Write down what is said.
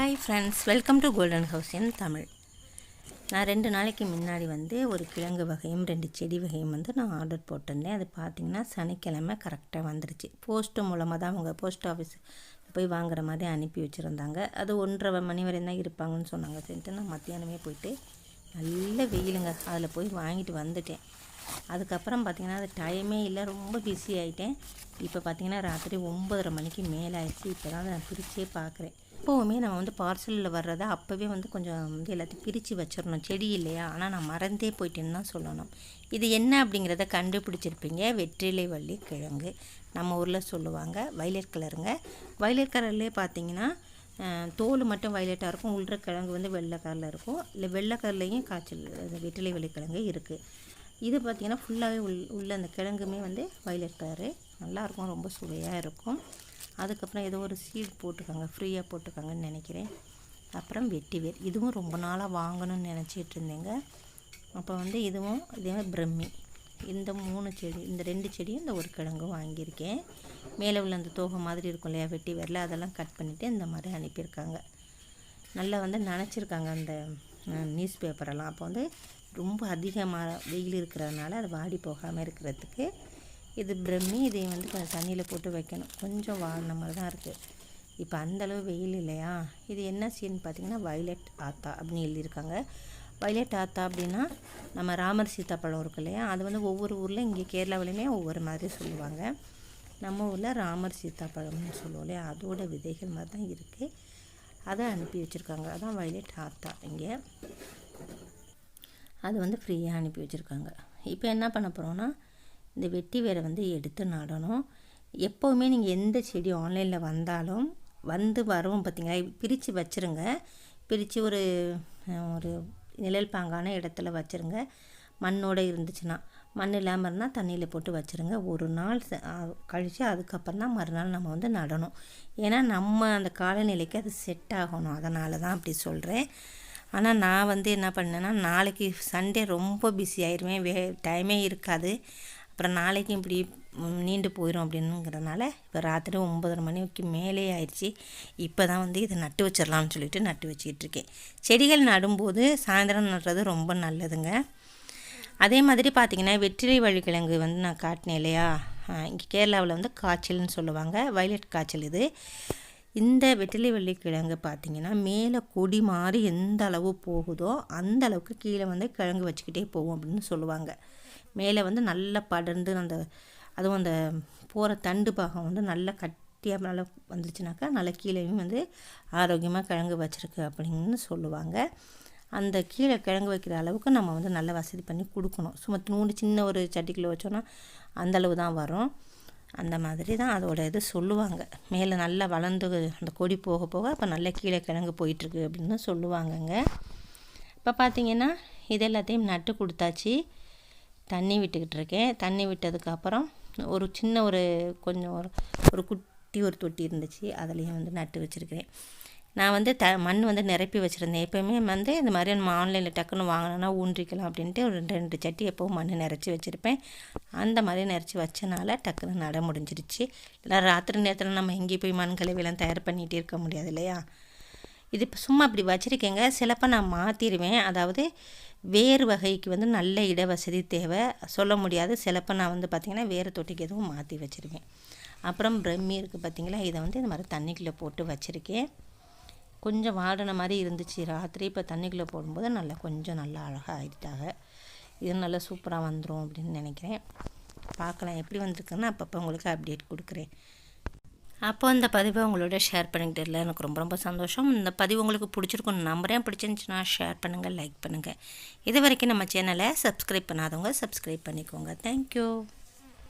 Hi friends welcome to golden house in Tamil நான் ரெண்டு நாளைக்கு முன்னாடி வந்து ஒரு கிழங்கு வகையும் ரெண்டு செடி வகையும் வந்து நான் ஆர்டர் போட்டிருந்தேன். அது பார்த்திங்கன்னா சனிக்கிழமை கரெக்டாக வந்துருச்சு. போஸ்ட்டு மூலமாக தான் அவங்க போஸ்ட் ஆஃபீஸ் போய் வாங்குற மாதிரி அனுப்பி வச்சுருந்தாங்க. அது ஒன்றரை மணி வரையும் தான் இருப்பாங்கன்னு சொன்னாங்க. சரிட்டு நான் மத்தியானமே போயிட்டு நல்ல வெயிலுங்க. அதில் போய் வாங்கிட்டு வந்துட்டேன். அதுக்கப்புறம் பார்த்திங்கன்னா அது டைமே இல்லை. ரொம்ப பிஸி ஆகிட்டேன் இப்போ பார்த்திங்கன்னா ராத்திரி ஒம்பதரை மணிக்கு மேலே ஆயிடுச்சு இப்போ தான் நான் பிரிச்சே பார்க்குறேன் எப்போவுமே நம்ம வந்து பார்சலில் வர்றதை அப்போவே வந்து கொஞ்சம் வந்து எல்லாத்தையும் பிரித்து வச்சிடணும். செடி இல்லையா? ஆனால் நான் மறந்தே போயிட்டேன்னு தான் சொல்லணும். இது என்ன அப்படிங்கிறத கண்டுபிடிச்சிருப்பீங்க. வெற்றிலை வள்ளி கிழங்கு. நம்ம ஊரில் சொல்லுவாங்க வயலட் கலருங்க வயலட் கலர்லேயே பார்த்தீங்கன்னா தோல் மட்டும் வயலட்டாக இருக்கும். உள்ள கிழங்கு வந்து வெள்ளை கலரில் இருக்கும். இல்லை வெள்ளை கலர்லேயும் காய்ச்சல் இது வெற்றிலை வள்ளி கிழங்கு இருக்குது இது பார்த்திங்கன்னா ஃபுல்லாகவே உள் உள்ள அந்த கிழங்குமே வந்து வயலட் கலரு. நல்லாயிருக்கும் ரொம்ப சுவையாக இருக்கும். அதுக்கப்புறம் ஏதோ ஒரு சீட் போட்டிருக்காங்க ஃப்ரீயாக போட்டிருக்காங்கன்னு நினைக்கிறேன். அப்புறம் வெட்டிவேர் இதுவும் ரொம்ப நாளாக வாங்கணும்னு நினச்சிட்டு இருந்தேங்க. அப்போ வந்து இதுவும் இதே மாதிரி பிரம்மி. இந்த மூணு செடி இந்த ரெண்டு செடியும் இந்த ஒரு கிழங்கும் வாங்கியிருக்கேன். மேலே உள்ள அந்த தோகை மாதிரி இருக்கும் இல்லையா வெட்டி வேரில் அதெல்லாம் கட் பண்ணிவிட்டு இந்த மாதிரி அனுப்பியிருக்காங்க. நல்லா வந்து நினச்சிருக்காங்க அந்த நியூஸ் பேப்பரெல்லாம் அப்போ வந்து ரொம்ப அதிகமாக வெயில் இருக்கிறதுனால அது வாடி போகாமல் இருக்கிறதுக்கு இது பிரம்மி இதை வந்து கொஞ்சம் தண்ணியில் போட்டு வைக்கணும். கொஞ்சம் வாடின மாதிரி தான் இருக்குது இப்போ அந்தளவு வெயில் இல்லையா? இது என்ன சீன் பார்த்திங்கன்னா வைலட் ஆத்தா அப்படின்னு எழுதியிருக்காங்க. வைலட் ஆத்தா அப்படின்னா நம்ம ராமர் சீத்தாப்பழம் இருக்கு இல்லையா? அது வந்து ஒவ்வொரு ஊரில் இங்கே கேரளாவிலையுமே ஒவ்வொரு மாதிரி சொல்லுவாங்க. நம்ம ஊரில் ராமர் சீத்தாப்பழம்னு சொல்லுவோம் இல்லையா? அதோட விதைகள் மாதிரி தான் இருக்குது அதை அனுப்பி வச்சுருக்காங்க. அதான் வைலட் ஆத்தா இங்கே. அது வந்து ஃப்ரீயாக அனுப்பி வச்சுருக்காங்க. இப்போ என்ன பண்ண போகிறோன்னா இந்த வெட்டி வேரை வந்து எடுத்து நடணும். எப்போவுமே நீங்கள் எந்த செடி ஆன்லைனில் வந்தாலும் வந்து வரவும் பார்த்தீங்களா பிரித்து வச்சுருங்க. பிரித்து ஒரு ஒரு நிழல் பாங்கான இடத்துல வச்சுருங்க. மண்ணோடு இருந்துச்சுன்னா மண் இல்லாமல் இருந்தால் தண்ணியில் போட்டு வச்சுருங்க. ஒரு நாள் கழித்து அதுக்கப்புறம் தான் மறுநாள் நம்ம வந்து நடணும். ஏன்னா நம்ம அந்த காலநிலைக்கு அது செட் ஆகணும். அதனால தான் அப்படி சொல்கிறேன் ஆனால் நான் வந்து என்ன பண்ணேன்னா நாளைக்கு சண்டே ரொம்ப பிஸி ஆயிடுவேன் வே டைமே இருக்காது. அப்புறம் நாளைக்கு இப்படி நீண்டு போயிடும் அப்படின்னுங்கிறதுனால இப்போ ராத்திரி ஒம்பதரை மணிக்கு மேலே ஆயிடுச்சு. இப்போ தான் வந்து இதை நட்டு வச்சிடலாம்னு சொல்லிட்டு நட்டு வச்சுக்கிட்டு இருக்கேன். செடிகள் நடும்போது சாயந்தரம் நடுறது ரொம்ப நல்லதுங்க. அதே மாதிரி பார்த்திங்கன்னா வெற்றிலை வழிக்கிழங்கு வந்து நான் காட்டினேன் இல்லையா? இங்கே கேரளாவில் வந்து காய்ச்சல்னு சொல்லுவாங்க. வயலட் காய்ச்சல் இது. இந்த வெற்றிலை வள்ளி கிழங்கு மேலே கொடி மாறி எந்த அளவு போகுதோ அந்த அளவுக்கு கீழே வந்து கிழங்கு வச்சுக்கிட்டே போகும் அப்படின்னு சொல்லுவாங்க. மேலே வந்து நல்லா படர்ந்து அந்த அதுவும் அந்த போகிற தண்டு பாகம் வந்து நல்லா கட்டியாக நல்லா வந்துச்சுனாக்கா நல்லா கீழேயும் வந்து ஆரோக்கியமாக கிழங்கு வச்சிருக்கு அப்படின்னு சொல்லுவாங்க. அந்த கீழே கிழங்கு வைக்கிற அளவுக்கு நம்ம வந்து நல்ல வசதி பண்ணி கொடுக்கணும். சும்மா நூண்டு சின்ன ஒரு சட்டிக்குள்ளே வச்சோன்னா அந்த அளவு தான் வரும். அந்த மாதிரி தான் அதோட இது சொல்லுவாங்க. மேலே நல்லா வளர்ந்து அந்த கொடி போக போக அப்போ நல்லா கீழே கிழங்கு போயிட்டுருக்கு அப்படின்னு சொல்லுவாங்கங்க. இப்போ பார்த்திங்கன்னா இது எல்லாத்தையும் நட்டு கொடுத்தாச்சு. தண்ணி விட்டுக்கிட்டு இருக்கேன் தண்ணி விட்டதுக்கப்புறம் ஒரு சின்ன ஒரு கொஞ்சம் ஒரு ஒரு குட்டி ஒரு தொட்டி இருந்துச்சு. அதுலேயும் வந்து நட்டு வச்சுருக்கிறேன். நான் வந்து த மண் வந்து நிரப்பி வச்சுருந்தேன். எப்போயுமே வந்து இந்த மாதிரி நம்ம ஆன்லைனில் டக்குன்னு வாங்கினோன்னா ஊன்றிக்கலாம் அப்படின்ட்டு ஒரு ரெண்டு ரெண்டு சட்டி எப்போவும் மண் நிறச்சி வச்சுருப்பேன். அந்த மாதிரி நிறச்சி வச்சனால டக்குன்னு நட முடிஞ்சிருச்சு. இல்லை ராத்திரி நேரத்தில் நம்ம எங்கேயும் போய் மண் கலவையெல்லாம் தயார் பண்ணிகிட்டே இருக்க முடியாது இல்லையா? இது இப்போ சும்மா அப்படி வச்சுருக்கேங்க. சிலப்போ நான் மாற்றிடுவேன் அதாவது வேறு வகைக்கு வந்து நல்ல இட வசதி தேவை. சொல்ல முடியாது. சிலப்போ நான் வந்து பார்த்திங்கன்னா வேறு தொட்டிக்கு எதுவும் மாற்றி வச்சுருவேன். அப்புறம் பிரம்மி இருக்குது பார்த்தீங்களா இதை வந்து இந்த மாதிரி தண்ணிக்குள்ளே போட்டு வச்சுருக்கேன். கொஞ்சம் வாடின மாதிரி இருந்துச்சு. ராத்திரி இப்போ தண்ணிக்குள்ளே போடும்போது நல்லா கொஞ்சம் நல்லா அழகாக ஆகிட்டாக இது நல்லா சூப்பராக வந்துடும் அப்படின்னு நினைக்கிறேன். பார்க்கலாம். எப்படி வந்திருக்குன்னு அப்பப்போ உங்களுக்கு அப்டேட் கொடுக்குறேன். அப்போ இந்த பதிவை உங்களோட ஷேர் பண்ணிக்கிட்டு எனக்கு ரொம்ப ரொம்ப சந்தோஷம். இந்த பதிவு உங்களுக்கு பிடிச்சிருக்குன்னு நம்புறேன். பிடிச்சிருந்துச்சுன்னா ஷேர் பண்ணுங்கள் லைக் பண்ணுங்கள் இது வரைக்கும் நம்ம சேனலை சப்ஸ்கிரைப் பண்ணாதவங்க சப்ஸ்கிரைப் பண்ணிக்கோங்க. தேங்க்யூ